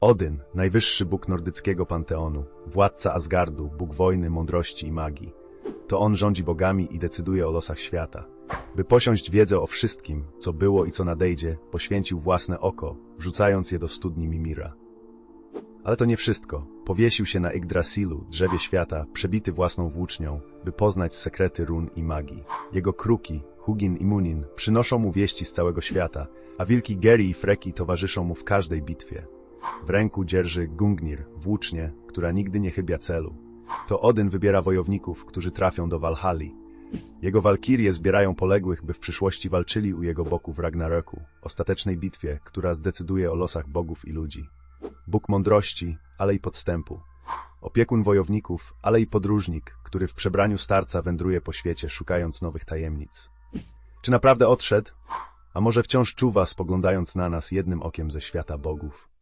Odyn, najwyższy bóg nordyckiego panteonu, władca Asgardu, bóg wojny, mądrości i magii. To on rządzi bogami i decyduje o losach świata. By posiąść wiedzę o wszystkim, co było i co nadejdzie, poświęcił własne oko, wrzucając je do studni Mimira. Ale to nie wszystko. Powiesił się na Yggdrasilu, drzewie świata, przebity własną włócznią, by poznać sekrety run i magii. Jego kruki, Hugin i Munin, przynoszą mu wieści z całego świata, a wilki Geri i Freki towarzyszą mu w każdej bitwie. W ręku dzierży Gungnir, włócznię, która nigdy nie chybia celu. To Odyn wybiera wojowników, którzy trafią do Walhali. Jego walkirie zbierają poległych, by w przyszłości walczyli u jego boku w Ragnaroku, ostatecznej bitwie, która zdecyduje o losach bogów i ludzi. Bóg mądrości, ale i podstępu. Opiekun wojowników, ale i podróżnik, który w przebraniu starca wędruje po świecie, szukając nowych tajemnic. Czy naprawdę odszedł? A może wciąż czuwa, spoglądając na nas jednym okiem ze świata bogów?